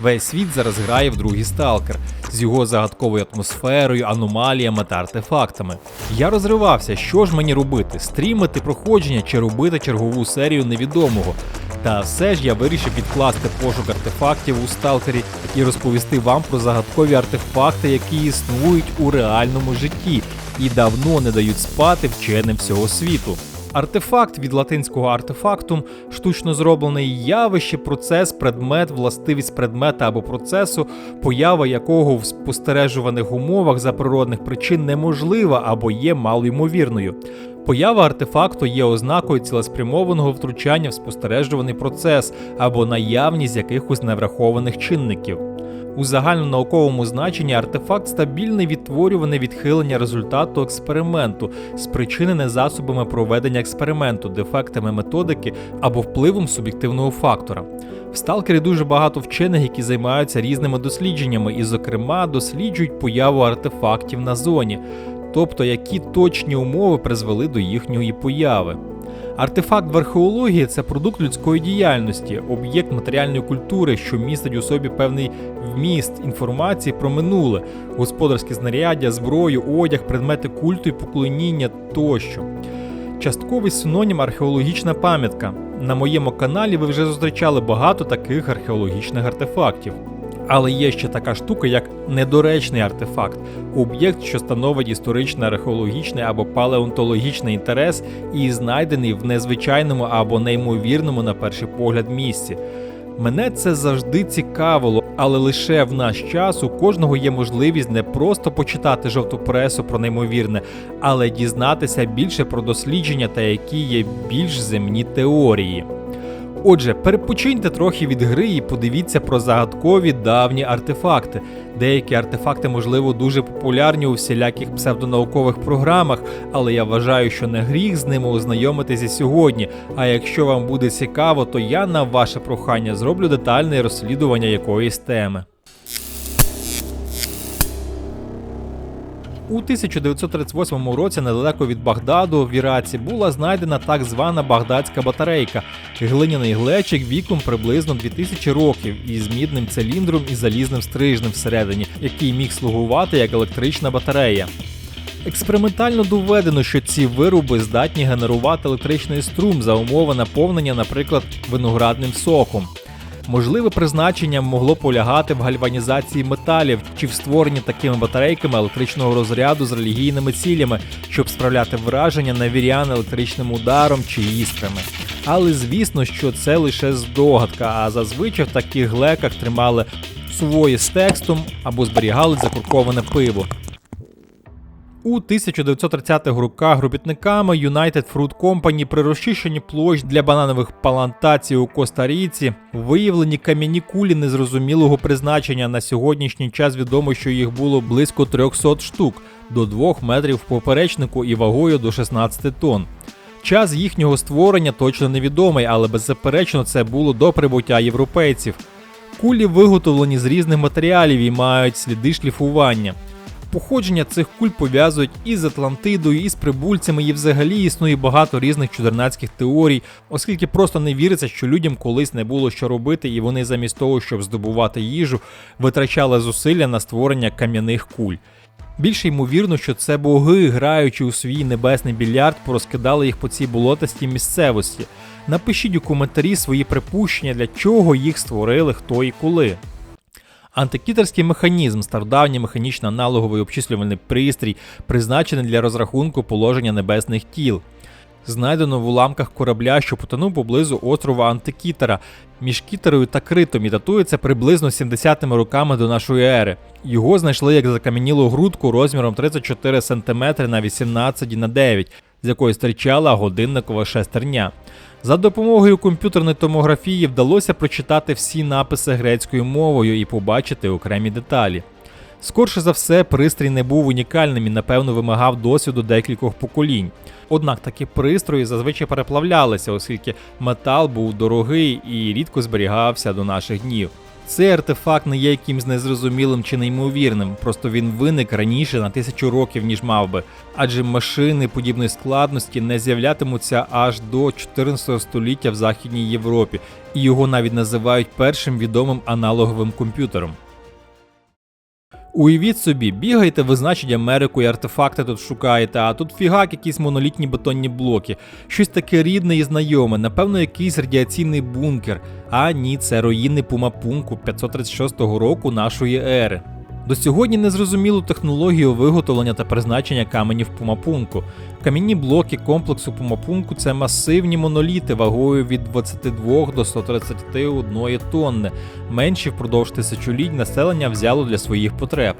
Весь світ зараз грає в другий сталкер з його загадковою атмосферою, аномаліями та артефактами. Я розривався, що ж мені робити: стрімити проходження чи робити чергову серію невідомого. Та все ж я вирішив відкласти пошук артефактів у сталкері і розповісти вам про загадкові артефакти, які існують у реальному житті і давно не дають спати вченим всього світу. Артефакт від латинського артефактум штучно зроблений явище, процес, предмет, властивість предмета або процесу, поява якого в спостережуваних умовах за природних причин неможлива або є малоймовірною. Поява артефакту є ознакою цілеспрямованого втручання в спостережуваний процес або наявність якихось неврахованих чинників. У загальнонауковому значенні артефакт стабільне відтворюване відхилення результату експерименту, спричинене засобами проведення експерименту, дефектами методики або впливом суб'єктивного фактора. В сталкері дуже багато вчених, які займаються різними дослідженнями, і, зокрема, досліджують появу артефактів на зоні, тобто які точні умови призвели до їхньої появи. Артефакт в археології це продукт людської діяльності, об'єкт матеріальної культури, що містить у собі певний вміст інформації про минуле, господарське знаряддя, зброю, одяг, предмети культу і поклоніння тощо. Частковий синонім археологічна пам'ятка. На моєму каналі ви вже зустрічали багато таких археологічних артефактів. Але є ще така штука, як недоречний артефакт, об'єкт, що становить історичний, археологічний або палеонтологічний інтерес і знайдений в незвичайному або неймовірному на перший погляд місці. Мене це завжди цікавило, але лише в наш час у кожного є можливість не просто почитати жовту пресу про неймовірне, але дізнатися більше про дослідження та які є більш земні теорії. Отже, перепочиньте трохи від гри і подивіться про загадкові давні артефакти. Деякі артефакти, можливо, дуже популярні у всіляких псевдонаукових програмах, але я вважаю, що не гріх з ними ознайомитися сьогодні. А якщо вам буде цікаво, то я на ваше прохання зроблю детальне розслідування якоїсь теми. У 1938 році недалеко від Багдаду в Іраці була знайдена так звана багдадська батарейка, глиняний глечик віком приблизно 2000 років із мідним циліндром і залізним стрижнем всередині, який міг слугувати як електрична батарея. Експериментально доведено, що ці вироби здатні генерувати електричний струм за умови наповнення, наприклад, виноградним соком. Можливе призначення могло полягати в гальванізації металів чи в створенні такими батарейками електричного розряду з релігійними цілями, щоб справляти враження на вірян електричним ударом чи іскрами. Але звісно, що це лише здогадка, а зазвичай в таких глеках тримали сувої з текстом або зберігали закурковане пиво. У 1930-х роках робітниками United Fruit Company при розчищенні площ для бананових плантацій у Коста-Ріці виявлені кам'яні кулі незрозумілого призначення. На сьогоднішній час відомо, що їх було близько 300 штук до 2 метрів в поперечнику і вагою до 16 тонн. Час їхнього створення точно невідомий, але беззаперечно це було до прибуття європейців. Кулі виготовлені з різних матеріалів і мають сліди шліфування. Походження цих куль пов'язують із Атлантидою, і з прибульцями, і взагалі існує багато різних чудернацьких теорій, оскільки просто не віриться, що людям колись не було що робити, і вони замість того, щоб здобувати їжу, витрачали зусилля на створення кам'яних куль. Більше ймовірно, що це боги, граючи у свій небесний більярд, порозкидали їх по цій болотастій місцевості. Напишіть у коментарі свої припущення, для чого їх створили, хто і коли. Антикітерський механізм стародавній механічно аналоговий обчислювальний пристрій, призначений для розрахунку положення небесних тіл. Знайдено в уламках корабля, що потонув поблизу острова Антикітера. Між Кітерою та Критом і датується приблизно 70-ми роками до нашої ери. Його знайшли як закам'янілу грудку розміром 34 см на 18 на 9, з якої стирчала годинникова шестерня. За допомогою комп'ютерної томографії вдалося прочитати всі написи грецькою мовою і побачити окремі деталі. Скорше за все, пристрій не був унікальним і, напевно, вимагав досвіду декількох поколінь. Однак такі пристрої зазвичай переплавлялися, оскільки метал був дорогий і рідко зберігався до наших днів. Цей артефакт не є якимсь незрозумілим чи неймовірним, просто він виник раніше на тисячу років, ніж мав би, адже машини подібної складності не з'являтимуться аж до 14 століття в Західній Європі, і його навіть називають першим відомим аналоговим комп'ютером. Уявіть собі, бігаєте, ви значить Америку і артефакти тут шукаєте, а тут фігак якісь монолітні бетонні блоки, щось таке рідне і знайоме, напевно, якийсь радіаційний бункер. А ні, це руїни Пумапунку 536 року нашої ери. До сьогодні не зрозумілу технологію виготовлення та призначення каменів Пумапунку. Кам'яні блоки комплексу Пумапунку це масивні моноліти вагою від 22 до 131 тонни. Менші впродовж тисячоліть населення взяло для своїх потреб.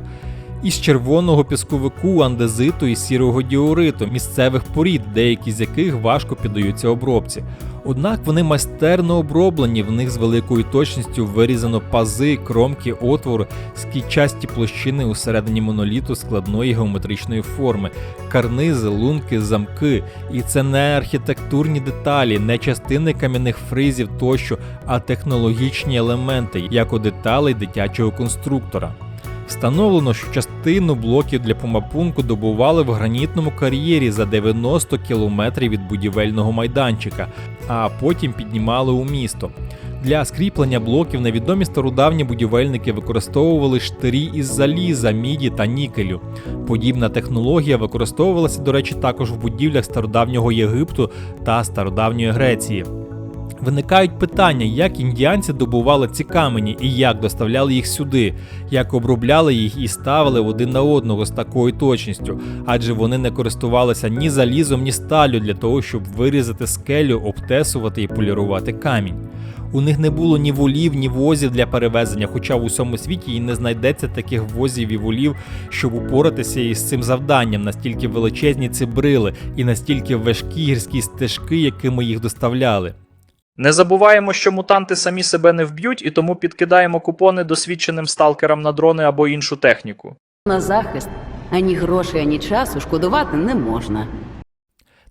Із червоного пісковику, андезиту і сірого діориту, місцевих порід, деякі з яких важко піддаються обробці. Однак вони майстерно оброблені, в них з великою точністю вирізано пази, кромки, отвори, скійчасті площини усередині моноліту складної геометричної форми, карнизи, лунки, замки. І це не архітектурні деталі, не частини кам'яних фризів тощо, а технологічні елементи, як у деталей дитячого конструктора. Встановлено, що частину блоків для помапунку добували в гранітному кар'єрі за 90 кілометрів від будівельного майданчика, а потім піднімали у місто. Для скріплення блоків невідомі стародавні будівельники використовували штирі із заліза, міді та нікелю. Подібна технологія використовувалася, до речі, також в будівлях стародавнього Єгипту та стародавньої Греції. Виникають питання, як індіанці добували ці камені і як доставляли їх сюди, як обробляли їх і ставили один на одного з такою точністю, адже вони не користувалися ні залізом, ні сталю для того, щоб вирізати скелю, обтесувати і полірувати камінь. У них не було ні волів, ні возів для перевезення, хоча в усьому світі і не знайдеться таких возів і волів, щоб упоратися із цим завданням, настільки величезні ці брили і настільки важкі гірські стежки, якими їх доставляли. Не забуваємо, що мутанти самі себе не вб'ють, і тому підкидаємо купони досвідченим сталкерам на дрони або іншу техніку. На захист ані грошей, ані часу шкодувати не можна.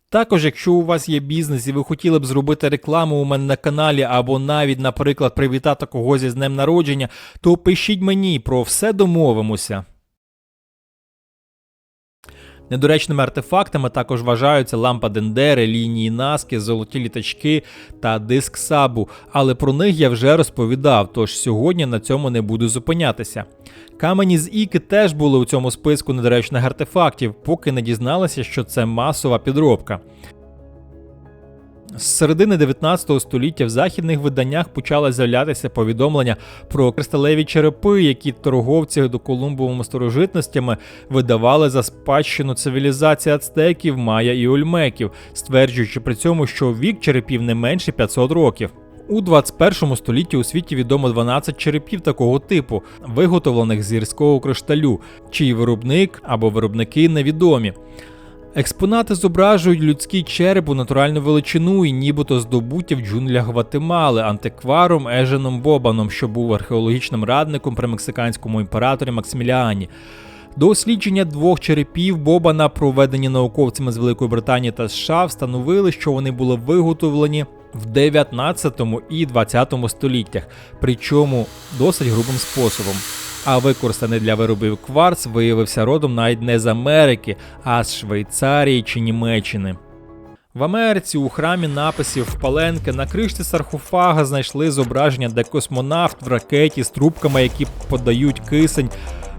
Також, якщо у вас є бізнес і ви хотіли б зробити рекламу у мене на каналі, або навіть, наприклад, привітати когось із днем народження, то пишіть мені про все домовимося. Недоречними артефактами також вважаються лампа Дендери, лінії Наски, золоті літачки та диск Сабу, але про них я вже розповідав, тож сьогодні на цьому не буду зупинятися. Камені з Іки теж були у цьому списку недоречних артефактів, поки не дізналися, що це масова підробка. З середини 19 століття в західних виданнях почали з'являтися повідомлення про кристалеві черепи, які торговці до колумбовими старожитностями видавали за спадщину цивілізації ацтеків, майя і ольмеків, стверджуючи при цьому, що вік черепів не менше 500 років. У 21 столітті у світі відомо 12 черепів такого типу, виготовлених з гірського кришталю, чий виробник або виробники невідомі. Експонати зображують людський череп у натуральну величину і нібито здобуття в джунглях Гватемали антикваром Еженом Бобаном, що був археологічним радником при мексиканському імператорі Максиміліані. Дослідження двох черепів Бобана, проведені науковцями з Великої Британії та США, встановили, що вони були виготовлені в 19 і 20 століттях, причому досить грубим способом. А використаний для виробів кварц виявився родом навіть не з Америки, а з Швейцарії чи Німеччини. В Америці у храмі написів Паленки на кришці саркофага знайшли зображення, де космонавт в ракеті з трубками, які подають кисень,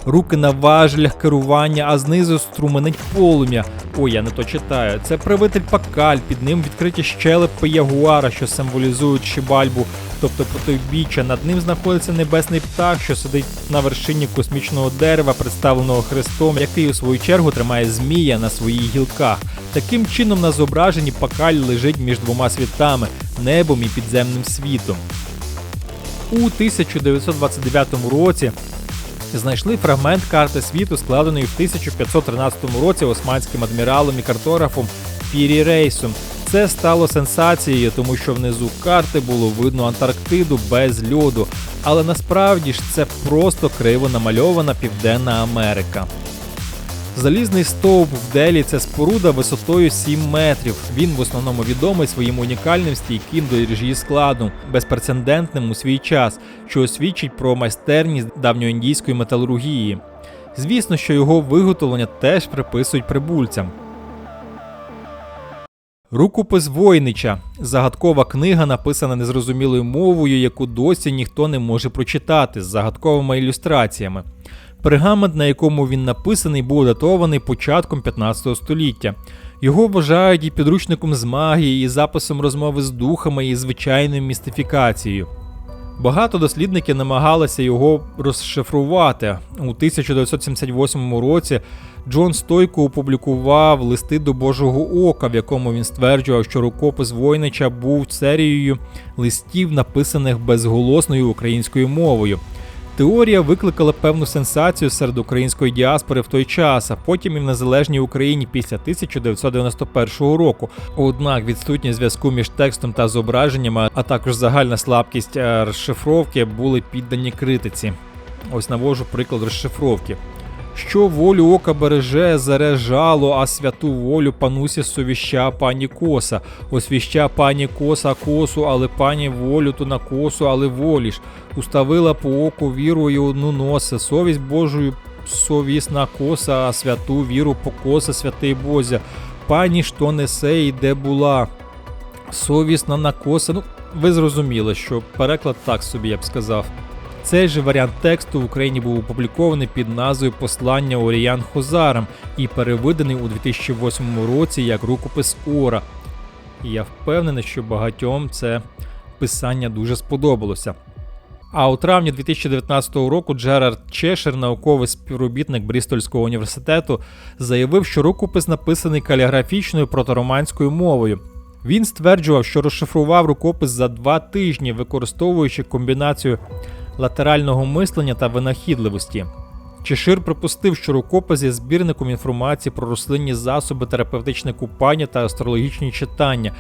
руки на важелях керування, а знизу струменить полум'я. Ой, я не то читаю. Це правитель Пакаль, під ним відкриті щелепи ягуара, що символізують Шибальбу, тобто потойбіччя. Над ним знаходиться небесний птах, що сидить на вершині космічного дерева, представленого Христом, який у свою чергу тримає змія на своїх гілках. Таким чином на зображенні Пакаль лежить між двома світами небом і підземним світом. У 1929 році знайшли фрагмент карти світу, складеної в 1513 році османським адміралом і картографом Пірі Рейсом. Це стало сенсацією, тому що внизу карти було видно Антарктиду без льоду, але насправді ж це просто криво намальована Південна Америка. Залізний стовп в Делі це споруда висотою 7 метрів. Він в основному відомий своїм унікальним стійким до іржі складом, безпрецедентним у свій час, що свідчить про майстерність давньоіндійської металургії. Звісно, що його виготовлення теж приписують прибульцям. Рукопис Войнича загадкова книга, написана незрозумілою мовою, яку досі ніхто не може прочитати з загадковими ілюстраціями. Пергамент, на якому він написаний, був датований початком 15 століття. Його вважають і підручником з магії, і записом розмови з духами, і звичайною містифікацією. Багато дослідників намагалися його розшифрувати. У 1978 році Джон Стойко опублікував листи до Божого Ока, в якому він стверджував, що рукопис Войнича був серією листів, написаних безголосною українською мовою. Теорія викликала певну сенсацію серед української діаспори в той час, а потім і в незалежній Україні після 1991 року. Однак відсутність зв'язку між текстом та зображеннями, а також загальна слабкість е, розшифровки були піддані критиці. Ось навожу приклад розшифровки. Що волю ока береже, заре жало, а святу волю панусі совіща пані коса. Освіща пані коса косу, але пані волю то на косу, але воліш. Уставила по оку віру і одну носе. Совість Божою совісна коса, а святу віру покоса святий Бозя. Пані що несе і де була. Совісна накоса. Ну, ви зрозуміли, що переклад так собі я б сказав. Цей же варіант тексту в Україні був опублікований під назвою Послання Оріян Хозарам і переведений у 2008 році як рукопис Ора. І я впевнений, що багатьом це писання дуже сподобалося. А у травні 2019 року Джерард Чешер, науковий співробітник Брістольського університету, заявив, що рукопис написаний каліграфічною протороманською мовою. Він стверджував, що розшифрував рукопис за два тижні, використовуючи комбінацію латерального мислення та винахідливості. Чешир припустив, що рукопис є збірником інформації про рослинні засоби, терапевтичне купання та астрологічні читання,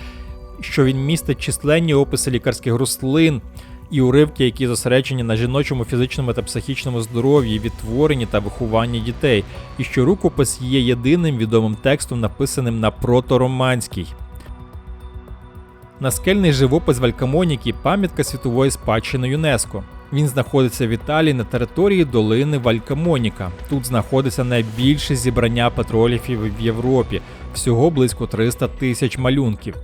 що він містить численні описи лікарських рослин і уривки, які зосереджені на жіночому фізичному та психічному здоров'ї, відтворенні та вихованні дітей, і що рукопис є єдиним відомим текстом, написаним на протороманській. Наскельний живопис Валькамоніки пам'ятка світової спадщини ЮНЕСКО. Він знаходиться в Італії на території долини Валькамоніка. Тут знаходиться найбільше зібрання петроліфів в Європі, всього близько 300 тисяч малюнків.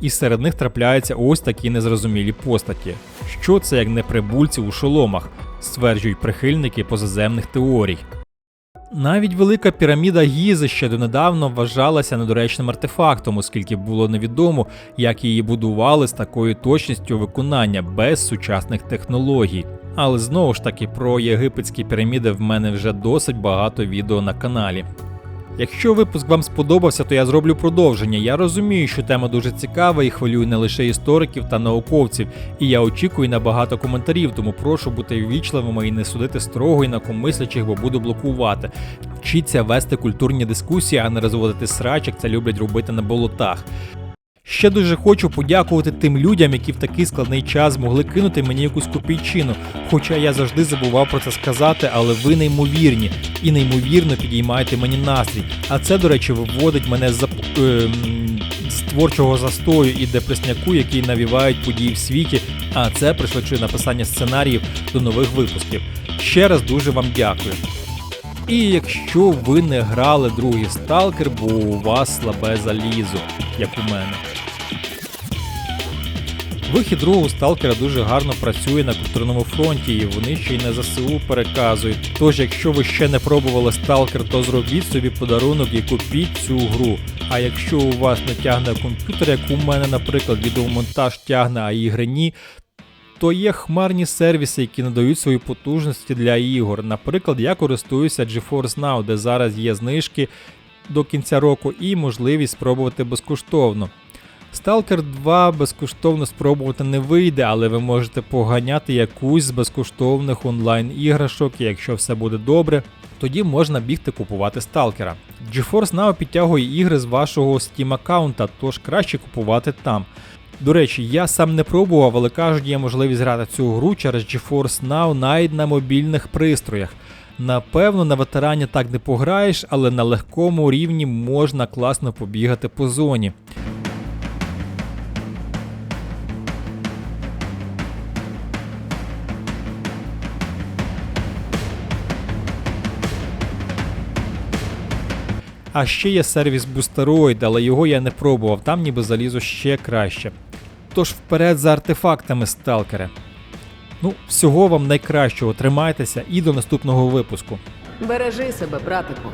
І серед них трапляються ось такі незрозумілі постаті. Що це як не прибульці у шоломах, стверджують прихильники позаземних теорій. Навіть велика піраміда Гізи ще донедавна вважалася недоречним артефактом, оскільки було невідомо, як її будували з такою точністю виконання без сучасних технологій. Але знову ж таки про єгипетські піраміди в мене вже досить багато відео на каналі. Якщо випуск вам сподобався, то я зроблю продовження. Я розумію, що тема дуже цікава і хвилює не лише істориків та науковців, і я очікую на багато коментарів, тому прошу бути ввічливими і не судити строго інакомислячих, бо буду блокувати. Вчіться вести культурні дискусії, а не розводити срачок, це люблять робити на болотах. Ще дуже хочу подякувати тим людям, які в такий складний час змогли кинути мені якусь копійчину. Хоча я завжди забував про це сказати, але ви неймовірні і неймовірно підіймаєте мені настрій. А це, до речі, виводить мене з, зап- е, з творчого застою і депресняку, який навівають події в світі. А це пришвидшує написання сценаріїв до нових випусків. Ще раз дуже вам дякую. І якщо ви не грали другий сталкер, бо у вас слабе залізо, як у мене. Вихід другого сталкера дуже гарно працює на культурному фронті, і вони ще й на ЗСУ переказують. Тож, якщо ви ще не пробували сталкер, то зробіть собі подарунок і купіть цю гру. А якщо у вас не тягне комп'ютер, як у мене, наприклад, відеомонтаж тягне, а ігри ні, то є хмарні сервіси, які надають свої потужності для ігор. Наприклад, я користуюся GeForce Now, де зараз є знижки до кінця року і можливість спробувати безкоштовно. Stalker 2 безкоштовно спробувати не вийде, але ви можете поганяти якусь з безкоштовних онлайн-іграшок, і якщо все буде добре, тоді можна бігти купувати сталкера. GeForce Now підтягує ігри з вашого Steam аккаунта, тож краще купувати там. До речі, я сам не пробував, але кажуть, є можливість грати цю гру через GeForce Now навіть на мобільних пристроях. Напевно, на ветерані так не пограєш, але на легкому рівні можна класно побігати по зоні. А ще є сервіс Boosteroid, але його я не пробував, там ніби залізо ще краще. Тож вперед за артефактами, сталкери. Ну, всього вам найкращого, тримайтеся і до наступного випуску. Бережи себе, братику.